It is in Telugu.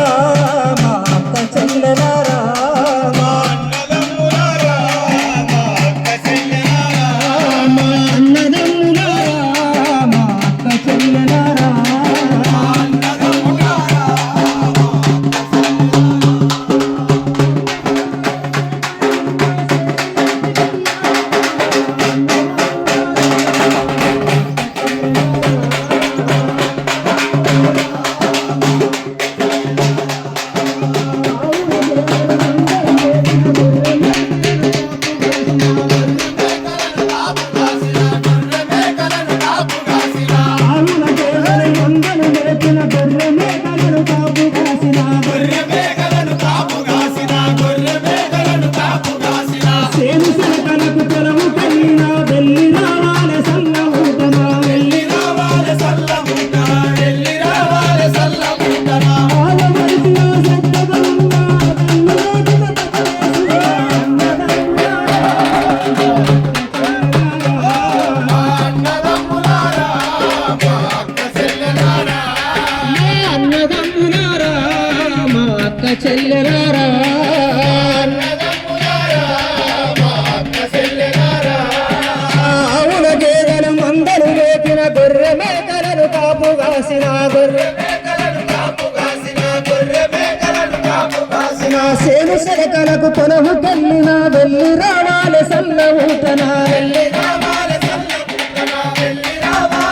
না నా సేను శరకలకు కొనవు కల్లిన వెళ్ళి రావాల సల్లహూతన వెళ్ళి రావాల సల్లహూతన వెళ్ళి